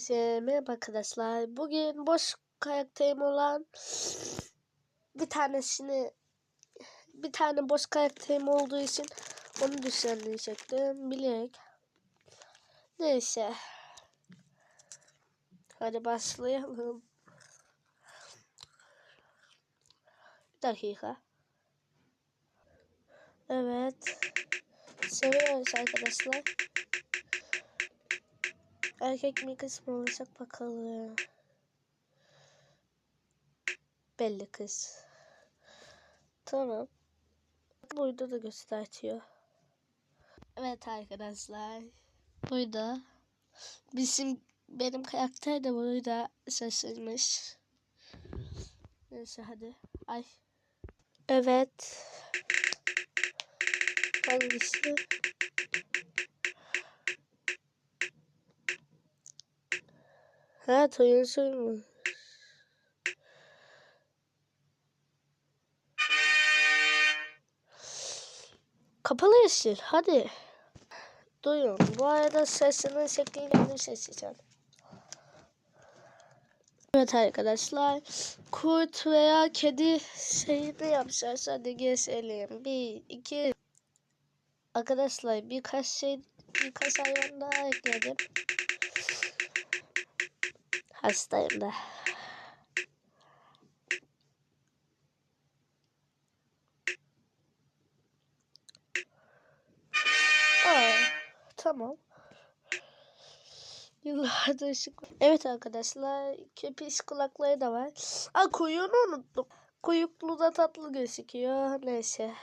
Herkese Merhaba arkadaşlar. Bugün boş karakterim olan bir tanesini bir tane boş karakterim olduğu için onu düzenleyecektim. Bilerek. Neyse. Hadi başlayalım. Bir dakika. Evet. Seviyoruz arkadaşlar. Erkek mi kız mı olacak bakalım. Belli kız. Tamam. Burada da gösteriyor. Evet arkadaşlar. Burada. Bizim benim karakter de burada şaşırmış. Neyse hadi. Ay. Evet. Hangisi? Ha toyun mu? Kapalı yeşil. Hadi. Duyun. Bu arada sesinin şekliyle seçeceğim. Evet arkadaşlar. Kurt veya kedi şeyini yapacağız. Hadi geçelim. Bir, iki. Arkadaşlar birkaç şey birkaç hayvan daha ekledim. Hastayım da. Aa, tamam. Yıllardır ışık. Evet arkadaşlar köpüş kulakları da var. Aa kuyruğunu unuttum. Kuyruklu da tatlı gözüküyor. Neyse.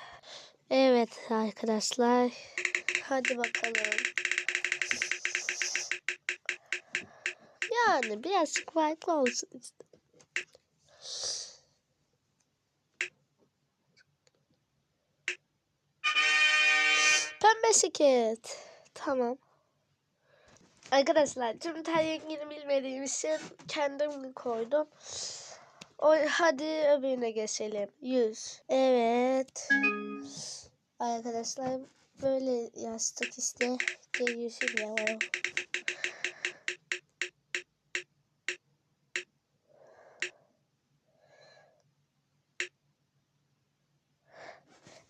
Evet arkadaşlar. Hadi bakalım. Yani birazcık farklı olsun işte. Pembe siket. Tamam. Arkadaşlar tüm ter rengini bilmediğim için kendim koydum. O, hadi öbürüne geçelim. 100. Evet. Arkadaşlar böyle yastık işte. Geliyorsun ya.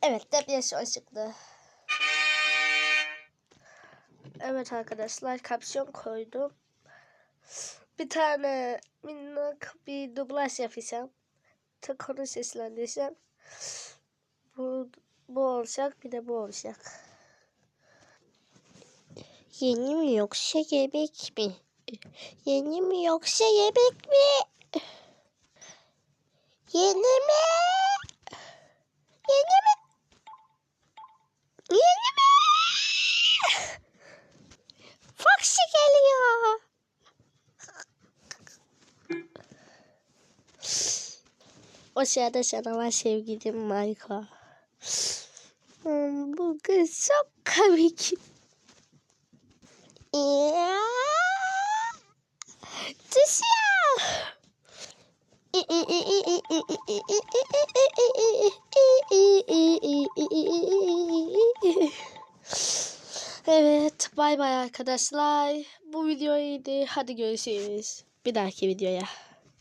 Evet depreş ışıklı. Evet arkadaşlar kapsiyon koydum. Bir tane minnak bir dublaj yapacağım. Tek onu seslendireceğim. Bu, bu olacak bir de bu olacak. Yeni mi yoksa yemek mi? Yeni mi yoksa yemek mi? Yeni mi? Yeni mi? Yeni mi? Foxy geliyor. O sırada sana var sevgilim Michael. Hmm, bu kız çok komik. Düşüyor. Evet bay bay arkadaşlar. Bu video iyiydi. Hadi görüşürüz. Bir dahaki videoya.